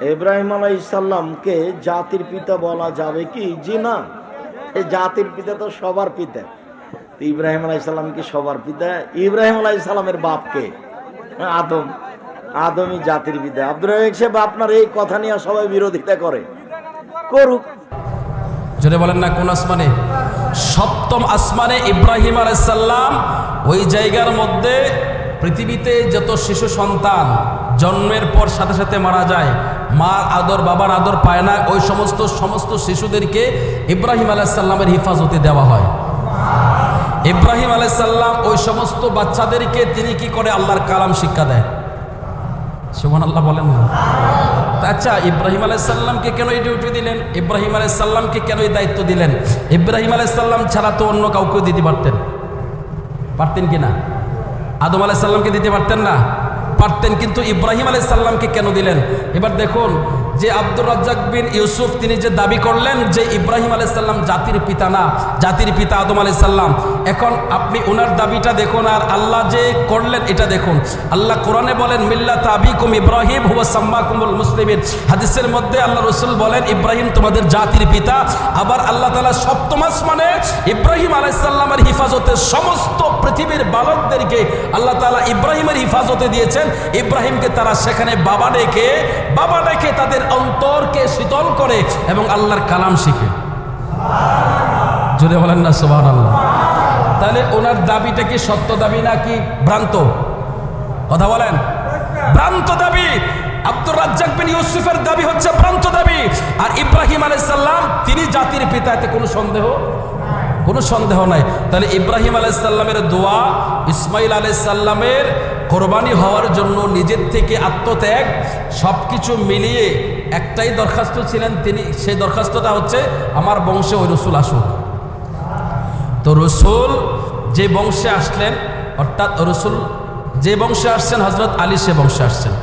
ইব্রাহিম আলাইসাল্লামকে জাতির পিতা বলা যাবে কি? জি না। এই জাতির পিতা তো সবার পিতা। ইব্রাহিম আলাইসাল্লাম কি সবার পিতা? ইব্রাহিম আলাইসাল্লামের বাপকে আদম। আদমই জাতির পিতা। আব্দুল রাজাক সাহেব, আপনার এই কথা নিয়ে সবাই বিরোধিতা করে। করুক। জোরে বলেন না, কোন আসমানে? সপ্তম আসমানে ইব্রাহিম আলাইসাল্লাম ওই জায়গার মধ্যে পৃথিবীতে যত শিশু সন্তান জন্মের পর সাথে সাথে মারা যায়, মার আদর, বাবার আদর পায় না, ওই সমস্ত সমস্ত শিশুদেরকে ইব্রাহিম আলাইসাল্লামের হিফাজতে দেওয়া হয়। ইব্রাহিম আলাইসাল্লাম ওই সমস্ত বাচ্চাদেরকে তিনি কি করে? আল্লাহর কালাম শিক্ষা দেয়। সুমান আল্লাহ বলেন আচ্ছা ইব্রাহিম আলাইসাল্লামকে কেন এই ডিউটি দিলেন? ইব্রাহিম আলাইসাল্লামকে কেন এই দায়িত্ব দিলেন? ইব্রাহিম আলাইসাল্লাম ছাড়া তো অন্য কাউকে দিতে পারতেন। পারতেন কি না? আদম আলাইসাল্লামকে দিতে পারতেন না। পারতেন কিন্তু ইব্রাহিম আলাইসাল্লামকে কেন দিলেন? এবার দেখুন যে আব্দুর রাজ্জাক বিন ইউসুফ তিনি যে দাবি করলেন যে ইব্রাহিম আলাইসাল্লাম জাতির পিতা না, জাতির পিতা আদম আলাইসাল্লাম এখন আপনি ওনার দাবিটা দেখুন আর আল্লাহ যে করলেন এটা দেখুন। আল্লাহ কোরআনে বলেন মিল্লা তাবিকুম ইব্রাহিম হুয়া সাম্মাকুমুল মুসলিমিন। হাদিসের মধ্যে আল্লাহ রসুল বলেন, ইব্রাহিম তোমাদের জাতির পিতা। আবার আল্লাহ তালা সপ্তম আসমানে ইব্রাহিম আলাইসাল্লামের হিফাজতে সমস্ত পৃথিবীর বালকদেরকে আল্লাহ তালা ইব্রাহিমের হিফাজতে দিয়েছেন। ইব্রাহিমকে তারা সেখানে বাবা ডেকে বাবা ডেকে তাদের অন্তরকে শীতল করে এবং আল্লাহর কালাম শিখে। জোরে বলেন না সোহান আল্লাহ তাহলে ওনার দাবিটা কি সত্য দাবি নাকি ভ্রান্ত? কথা বলেন। ভ্রান্ত দাবি। আব্দুর রাজ্জাক বিন ইউসুফের দাবি হচ্ছে ভ্রান্ত দাবি। আর ইব্রাহিম আলাইসাল্লাম তিনি জাতির পিতা এতে কোনো সন্দেহ? কোনো সন্দেহ নাই। তাহলে ইব্রাহিম আলাইসাল্লামের দোয়া, ইসমাইল আলাইসাল্লামের কোরবানি হওয়ার জন্য নিজের থেকে আত্মত্যাগ সব কিছু মিলিয়ে একটাই দরখাস্ত ছিলেন তিনি, সেই দরখাস্তটা হচ্ছে, আমার বংশে ওই রসুল আসুক। তো রসুল যে বংশে আসলেন, অর্থাৎ রসুল যে বংশে আসছেন হজরত আলী সে বংশে আসছেন।